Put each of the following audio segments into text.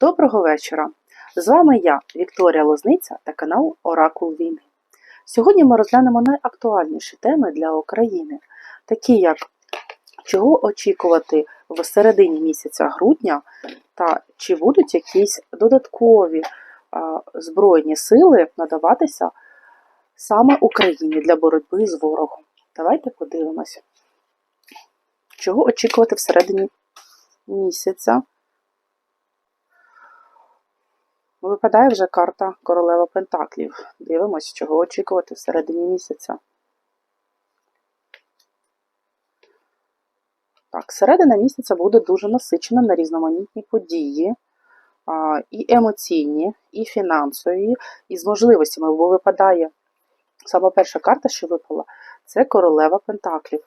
Доброго вечора! З вами я, Вікторія Лозниця та канал Оракул Війни. Сьогодні ми розглянемо найактуальніші теми для України, такі як чого очікувати в середині місяця грудня, та чи будуть якісь додаткові збройні сили надаватися саме Україні для боротьби з ворогом. Давайте подивимось, чого очікувати всередині місяця. Випадає вже карта Королева Пентаклів. Дивимось, чого очікувати всередині місяця. Так, середина місяця буде дуже насичена на різноманітні події, і емоційні, і фінансові, і з можливостями, бо випадає сама перша карта, що випала, це королева Пентаклів.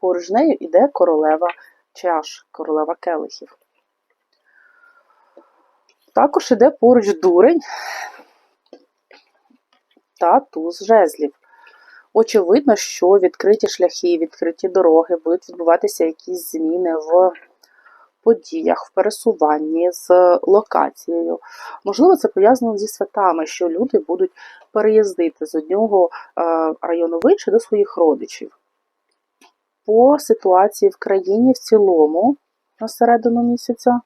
Поруч нею йде королева чаш, королева келихів. Також іде поруч дурень та туз жезлів. Очевидно, що відкриті шляхи, відкриті дороги, будуть відбуватися якісь зміни в подіях, в пересуванні з локацією. Можливо, це пов'язано зі святами, що люди будуть переїздити з одного е, району в інший до своїх родичів. По ситуації в країні в цілому на середину місяця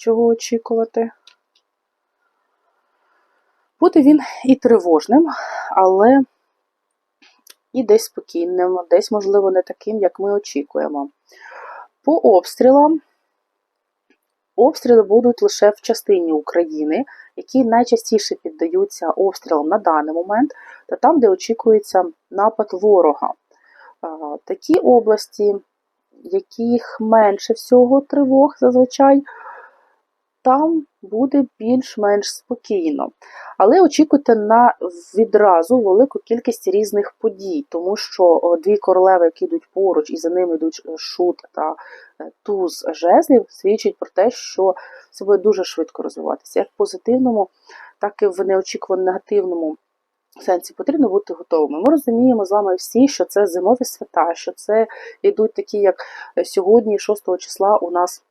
чого очікувати. Буде він і тривожним, але і десь спокійним, десь, можливо, не таким, як ми очікуємо. По обстрілам, обстріли будуть лише в частині України, які найчастіше піддаються обстрілам на даний момент, та там, де очікується напад ворога. Такі області, яких менше всього тривог зазвичай там буде більш-менш спокійно. Але очікуйте на відразу велику кількість різних подій, тому що дві королеви, які йдуть поруч, і за ними йдуть е, шут та е, туз жезлів, свідчить про те, що це буде дуже швидко розвиватися, як в позитивному, так і в неочікувано негативному. Сенсі потрібно бути готовими. Ми розуміємо з вами всі, що це зимові свята, що це йдуть такі, як е, сьогодні, 6 числа, у нас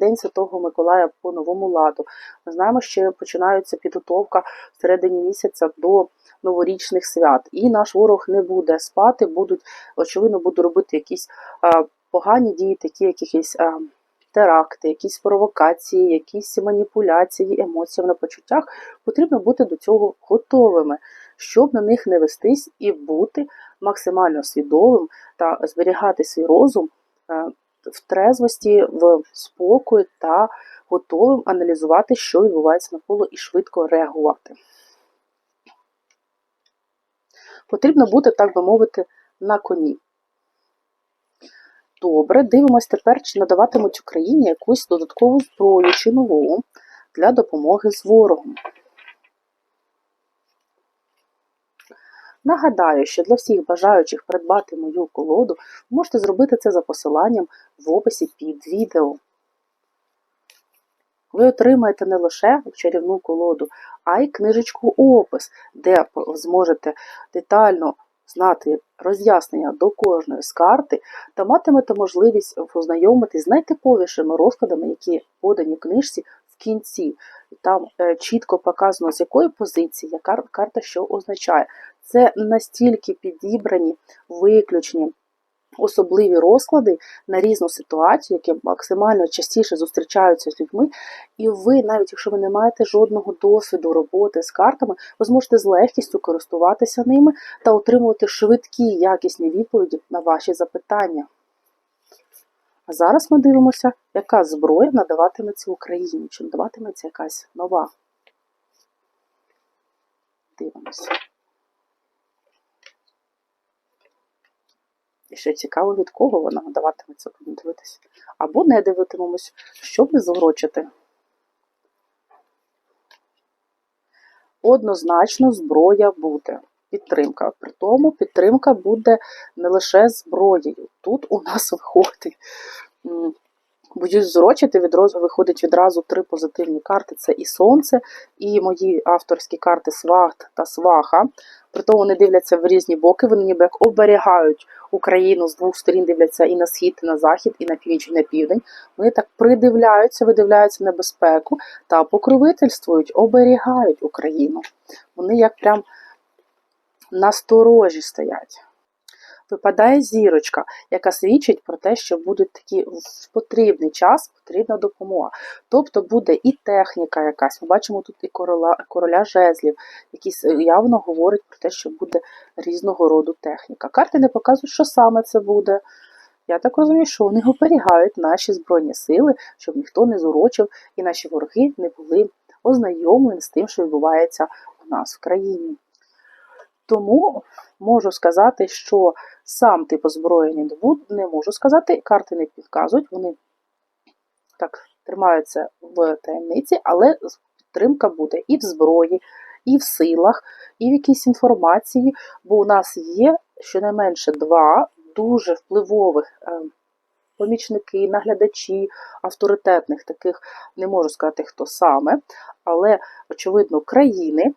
День Святого Миколая по новому ладу. Ми знаємо, що починається підготовка в середині місяця до новорічних свят. І наш ворог не буде спати, будуть, очевидно, будуть робити якісь е, погані дії, такі якісь е, теракти, якісь провокації, якісь маніпуляції, емоціями на почуттях. Потрібно бути до цього готовими, щоб на них не вестись і бути максимально свідомим та зберігати свій розум в трезвості, в спокої та готовим аналізувати, що відбувається навколо, і швидко реагувати. Потрібно бути, так би мовити, на коні. Добре, дивимось тепер, чи надаватимуть Україні якусь додаткову зброю чи нову для допомоги з ворогом. Нагадаю, що для всіх бажаючих придбати мою колоду, можете зробити це за посиланням в описі під відео. Ви отримаєте не лише чарівну колоду, а й книжечку опис, де зможете детально знати роз'яснення до кожної з карти та матимете можливість познайомитись з найтиповішими розкладами, які подані в книжці кінці. Там е, чітко показано, з якої позиції яка карта що означає. Це настільки підібрані, виключні. Особливі розклади на різну ситуацію, які максимально частіше зустрічаються з людьми, і ви, навіть якщо ви не маєте жодного досвіду роботи з картами, ви зможете з легкістю користуватися ними та отримувати швидкі якісні відповіді на ваші запитання. Зараз ми дивимося, яка зброя надаватиметься Україні, чи надаватиметься якась нова. Дивимося. І ще цікаво, від кого вона надаватиметься, будемо дивитися. Або не дивитимемось, щоб не зворочити. Однозначно зброя буде. Підтримка. При тому підтримка буде не лише зброєю. Тут у нас виходить Боюсь зурочити, відразу виходить відразу три позитивні карти: це і Сонце, і мої авторські карти Свахт та Сваха. Притом вони дивляться в різні боки, вони ніби як оберігають Україну з двох сторін, дивляться і на схід, і на захід, і на північ, і на південь. Вони так придивляються, видивляються небезпеку та покровительствують, оберігають Україну. Вони як прям насторожі стоять. Випадає зірочка, яка свідчить про те, що буде такі в потрібний час потрібна допомога. Тобто буде і техніка якась. Ми бачимо тут і короля, короля жезлів, який явно говорить про те, що буде різного роду техніка. Карти не показують, що саме це буде. Я так розумію, що вони оберігають наші Збройні сили, щоб ніхто не зурочив і наші вороги не були ознайомлені з тим, що відбувається у нас в країні. Тому можу сказати, що сам тип озброєння не можу сказати, карти не підказують, вони так тримаються в таємниці, але підтримка буде і в зброї, і в силах, і в якійсь інформації, бо у нас є щонайменше два дуже впливових е, помічники, наглядачі, авторитетних таких, не можу сказати, хто саме, але, очевидно, країни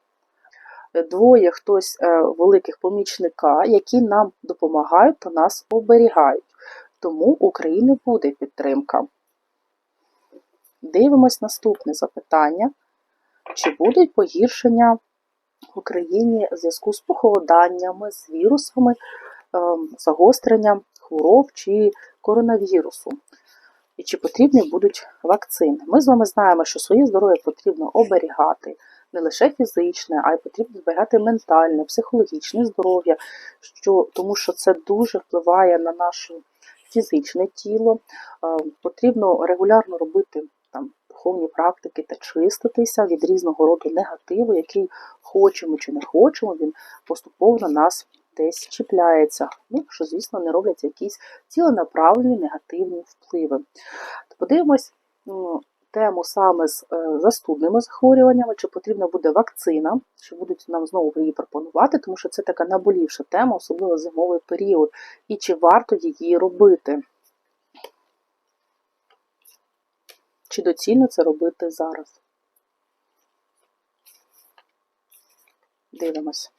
двоє хтось е, великих помічника, які нам допомагають та нас оберігають. Тому України буде підтримка. Дивимось наступне запитання. Чи будуть погіршення в Україні в зв'язку з похолоданнями, з вірусами, ем, загостренням хвороб чи коронавірусу? І чи потрібні будуть вакцини? Ми з вами знаємо, що своє здоров'я потрібно оберігати не лише фізичне, а й потрібно зберігати ментальне, психологічне здоров'я, що, тому що це дуже впливає на наше фізичне тіло. Потрібно регулярно робити там духовні практики та чиститися від різного роду негативу, який хочемо чи не хочемо, він поступово на нас десь чіпляється. Ну, що, звісно, не робляться якісь ціленаправлені негативні впливи. Подивимось тему саме з е, застудними захворюваннями, чи потрібна буде вакцина, чи будуть нам знову її пропонувати, тому що це така наболівша тема, особливо зимовий період, і чи варто її робити. Чи доцільно це робити зараз? Дивимось.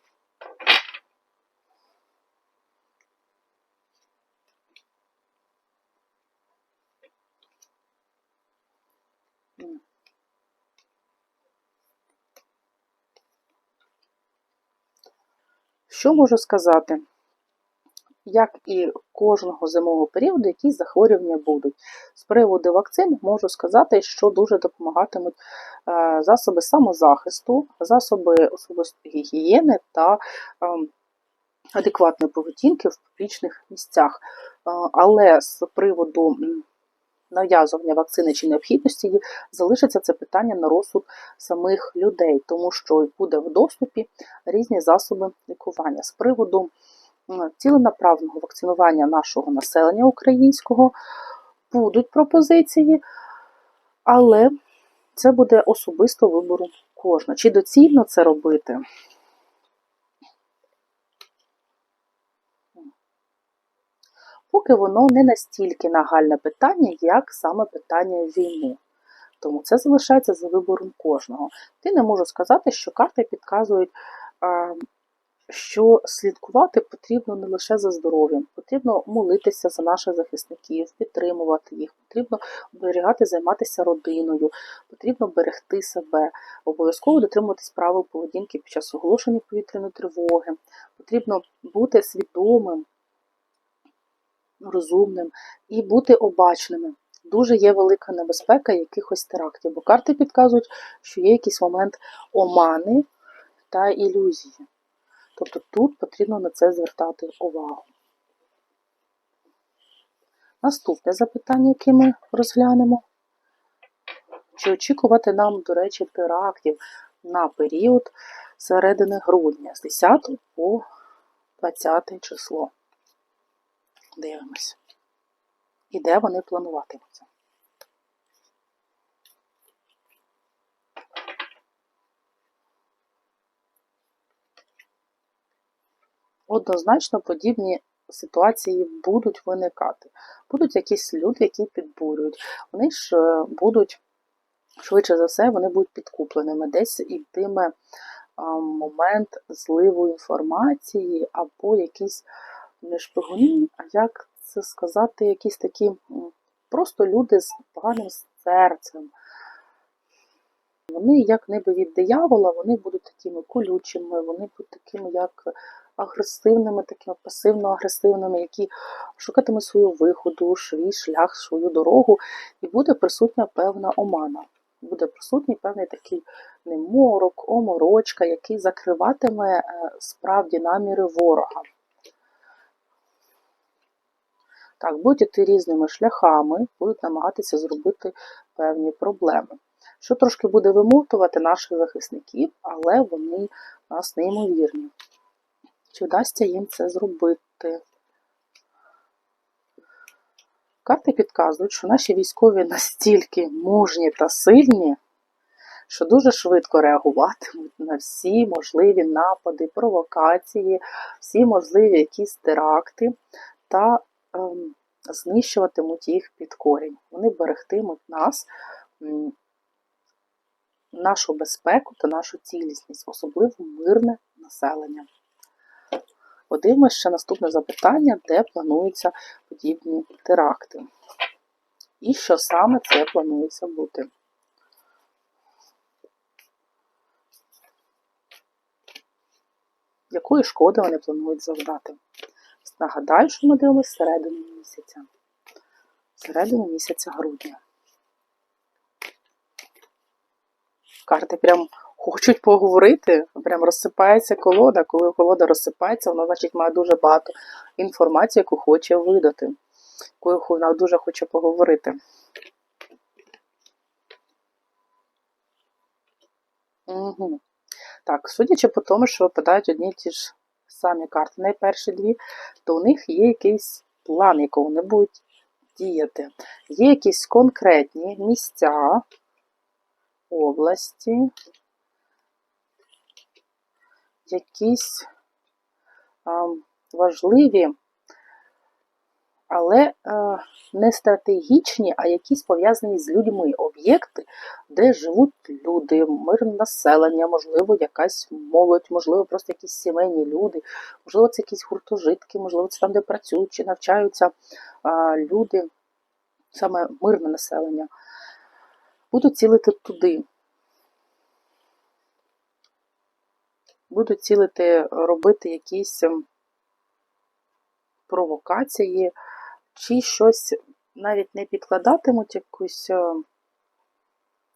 Що можу сказати? Як і кожного зимового періоду, якісь захворювання будуть. З приводу вакцин можу сказати, що дуже допомагатимуть е, засоби самозахисту, засоби особистої гігієни та ем, адекватної поведінки в публічних місцях. Е, але з приводу нав'язування вакцини чи необхідності її, залишиться це питання на розсуд самих людей, тому що буде в доступі різні засоби лікування. З приводу ціленаправного вакцинування нашого населення українського будуть пропозиції, але це буде особисто вибору кожного. Чи доцільно це робити? Поки воно не настільки нагальне питання, як саме питання війни. Тому це залишається за вибором кожного. Ти не можу сказати, що карти підказують, що слідкувати потрібно не лише за здоров'ям, потрібно молитися за наших захисників, підтримувати їх, потрібно оберігати, займатися родиною, потрібно берегти себе, обов'язково дотримуватись правил поведінки під час оголошення повітряної тривоги, потрібно бути свідомим розумним і бути обачними. Дуже є велика небезпека якихось терактів, бо карти підказують, що є якийсь момент омани та ілюзії. Тобто тут потрібно на це звертати увагу. Наступне запитання, яке ми розглянемо. Чи очікувати нам, до речі, терактів на період середини грудня з 10 по 20 число? Дивимось. І де вони плануватимуться. Однозначно подібні ситуації будуть виникати. Будуть якісь люди, які підбурюють. Вони ж е, будуть, швидше за все, вони будуть підкупленими. Десь йтиме а, момент зливу інформації або якісь не шпигуни, а як це сказати, якісь такі просто люди з поганим серцем. Вони, як ніби від диявола, вони будуть такими колючими, вони будуть такими, як агресивними, такими пасивно-агресивними, які шукатимуть свою виходу, свій шлях, свою дорогу, і буде присутня певна омана. Буде присутній певний такий неморок, оморочка, який закриватиме е, справді наміри ворога. Так, будуть іти різними шляхами, будуть намагатися зробити певні проблеми. Що трошки буде вимотувати наших захисників, але вони у нас неймовірні. Чи вдасться їм це зробити? Карти підказують, що наші військові настільки мужні та сильні, що дуже швидко реагуватимуть на всі можливі напади, провокації, всі можливі якісь теракти та знищуватимуть їх під корінь. Вони берегтимуть нас, нашу безпеку та нашу цілісність, особливо мирне населення. Подивимось ще наступне запитання, де плануються подібні теракти. І що саме це планується бути. Якої шкоди вони планують завдати? Нагадаю, що ми дивимося середину місяця. Середину місяця грудня. Карти прям хочуть поговорити, прям розсипається колода. Коли колода розсипається, вона, значить, має дуже багато інформації, яку хоче видати, яку вона дуже хоче поговорити. Угу. Так, судячи по тому, що випадають одні ті ж самі карти, найперші дві, то у них є якийсь план, якого вони будуть діяти. Є якісь конкретні місця, області, якісь а, важливі, але а, не стратегічні, а якісь пов'язані з людьми об'єкти, де живуть люди, мирне населення, можливо, якась молодь, можливо, просто якісь сімейні люди, можливо, це якісь гуртожитки, можливо, це там, де працюють чи навчаються люди, саме мирне населення. Будуть цілити туди. Будуть цілити, робити якісь ем, провокації, чи щось навіть не підкладатимуть якусь е,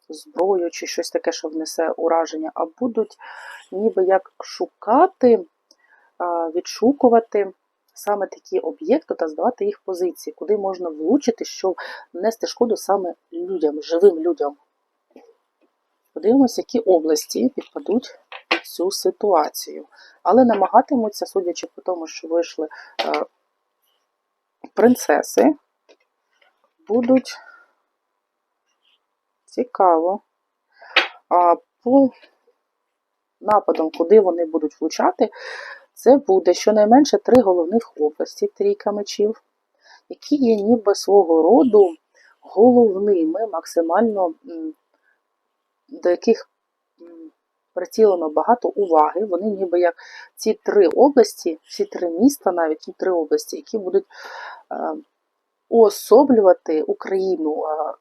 зброю, чи щось таке, що внесе ураження, а будуть ніби як шукати, відшукувати саме такі об'єкти та здавати їх позиції, куди можна влучити, щоб нести шкоду саме людям, живим людям. Подивимося, які області підпадуть під цю ситуацію. Але намагатимуться, судячи по тому, що вийшли е, принцеси, будуть цікаво. А по нападам, куди вони будуть влучати, це буде щонайменше три головних області трійка мечів, які є ніби свого роду головними, максимально до яких прицілено багато уваги. Вони ніби як ці три області, ці три міста, навіть ці три області, які будуть е, уособлювати Україну. Е,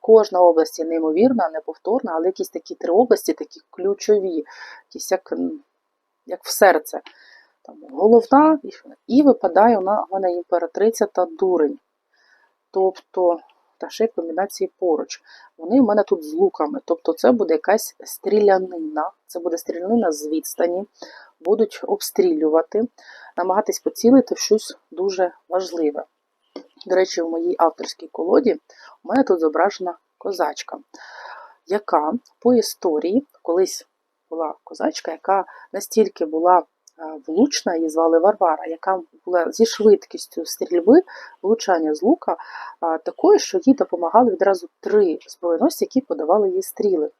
кожна область неймовірна, неповторна, але якісь такі три області, такі ключові, якісь як як в серце. Там, Головна, і випадає вона, вона імператриця та дурень. Тобто та ще й комбінації поруч. Вони в мене тут з луками. Тобто це буде якась стрілянина, це буде стрілянина з відстані, будуть обстрілювати, намагатись поцілити щось дуже важливе. До речі, в моїй авторській колоді у мене тут зображена козачка, яка по історії колись була козачка, яка настільки була влучна, її звали Варвара, яка була зі швидкістю стрільби, влучання з лука, такою, що їй допомагали відразу три збройносці, які подавали їй стріли.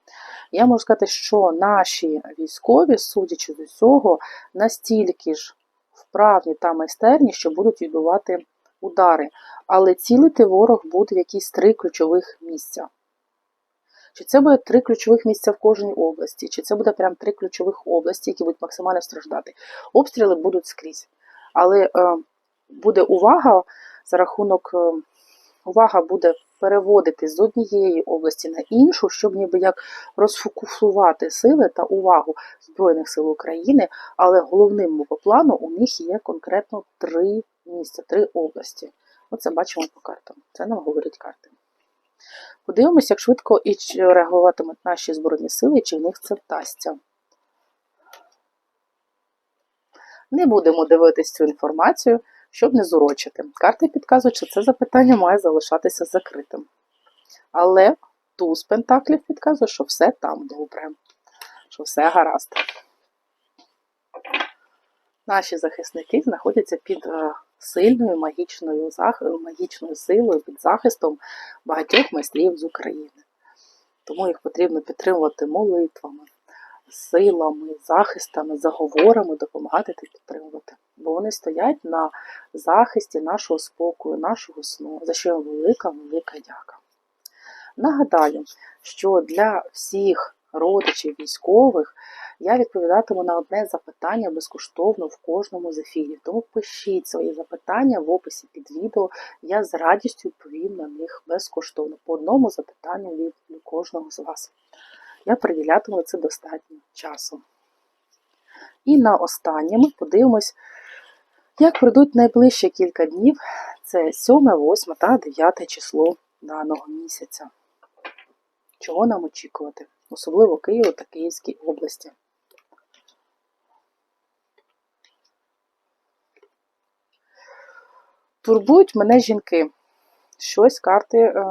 Я можу сказати, що наші військові, судячи з усього, настільки ж вправні та майстерні, що будуть відбувати удари, але цілити ворог буде в якісь три ключових місця. Чи це буде три ключових місця в кожній області, чи це буде прям три ключових області, які будуть максимально страждати. Обстріли будуть скрізь. Але е, буде увага за рахунок, е, увага буде переводити з однієї області на іншу, щоб ніби як розфокусувати сили та увагу Збройних сил України, але головним плану у них є конкретно три місця, три області. Оце бачимо по картам. Це нам говорять карти. Подивимося, як швидко і реагуватимуть наші Збройні сили, чи в них це вдасться. Не будемо дивитись цю інформацію, щоб не зурочити. Карти підказують, що це запитання має залишатися закритим. Але туз Пентаклів підказує, що все там добре, що все гаразд. Наші захисники знаходяться під е, сильною магічною магічною силою, під захистом багатьох майстрів з України. Тому їх потрібно підтримувати молитвами, силами, захистами, заговорами, допомагати та підтримувати. Бо вони стоять на захисті нашого спокою, нашого сну, за що велика, велика дяка. Нагадаю, що для всіх родичів військових я відповідатиму на одне запитання безкоштовно в кожному з ефірів. Тому пишіть свої запитання в описі під відео. Я з радістю відповім на них безкоштовно. По одному запитанню від кожного з вас. Я приділятиму це достатньо часу. І на останнє ми подивимось, як пройдуть найближчі кілька днів. Це 7, 8 та 9 число даного місяця. Чого нам очікувати? Особливо Києву та Київській області. Турбують мене жінки. Щось карти е,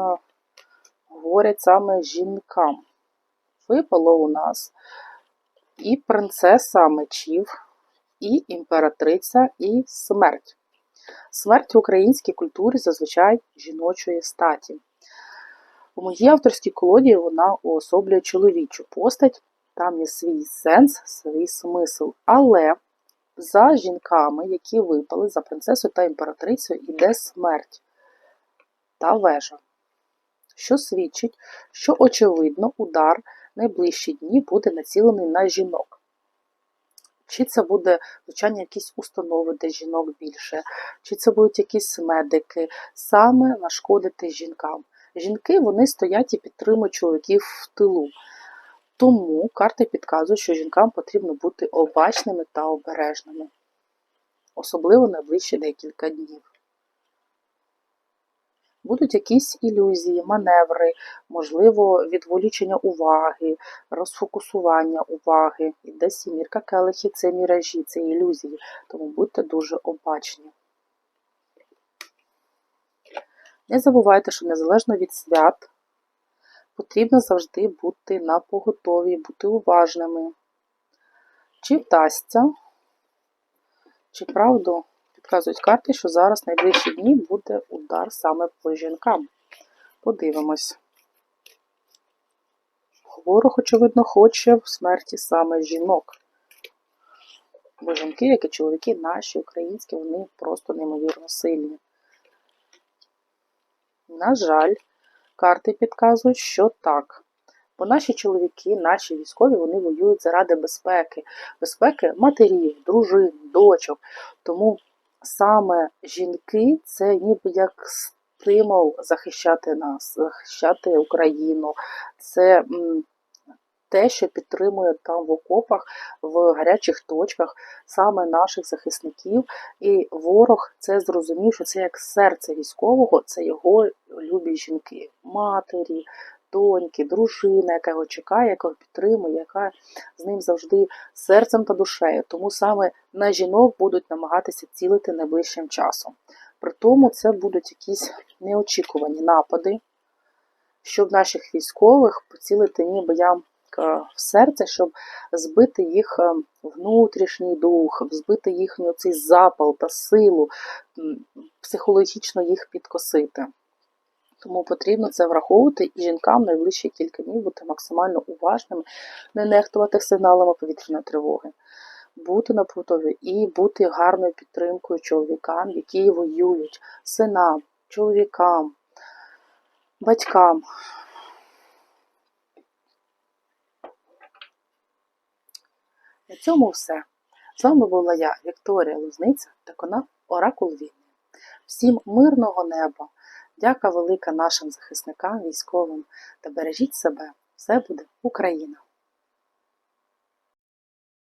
говорять саме жінкам. Випало у нас і принцеса мечів, і імператриця, і смерть. Смерть в українській культурі зазвичай жіночої статі. У моїй авторській колоді вона уособлює чоловічу постать, там є свій сенс, свій смисл. Але за жінками, які випали за принцесою та імператрицею, іде смерть та вежа, що свідчить, що, очевидно, удар найближчі дні буде націлений на жінок. Чи це буде звичайно якісь установи, де жінок більше, чи це будуть якісь медики, саме нашкодити жінкам. Жінки вони стоять і підтримують чоловіків в тилу. Тому карти підказують, що жінкам потрібно бути обачними та обережними, особливо найближчі декілька днів. Будуть якісь ілюзії, маневри, можливо, відволічення уваги, розфокусування уваги. Іде сімірка келихів, це міражі, це ілюзії, тому будьте дуже обачні. Не забувайте, що незалежно від свят потрібно завжди бути на поготові, бути уважними. Чи вдасться, чи правду підказують карти, що зараз найближчі дні буде удар саме по жінкам. Подивимось. Ворог, очевидно, хоче в смерті саме жінок. Бо жінки, як і чоловіки, наші українські, вони просто неймовірно сильні. На жаль, карти підказують, що так. Бо наші чоловіки, наші військові, вони воюють заради безпеки, безпеки матерів, дружин, дочок. Тому саме жінки це ніби як стимул захищати нас, захищати Україну. Це те, що підтримує там в окопах, в гарячих точках саме наших захисників. І ворог це зрозумів, що це як серце військового, це його любі жінки, матері. Доньки, дружина, яка його чекає, яка його підтримує, яка з ним завжди серцем та душею. Тому саме на жінок будуть намагатися цілити найближчим часом. При тому це будуть якісь неочікувані напади, щоб наших військових поцілити ніби я в серце, щоб збити їх е, внутрішній дух, збити їхній цей запал та силу, психологічно їх підкосити. Тому потрібно це враховувати і жінкам найближчі кілька днів бути максимально уважними, не нехтувати сигналами повітряної тривоги. бути на поготові і бути гарною підтримкою чоловікам, які воюють, синам, чоловікам, батькам. На цьому все. З вами була я, Вікторія Лузниця та канал Оракул Війни. Всім мирного неба! Дяка велика нашим захисникам, військовим та бережіть себе! Все буде Україна!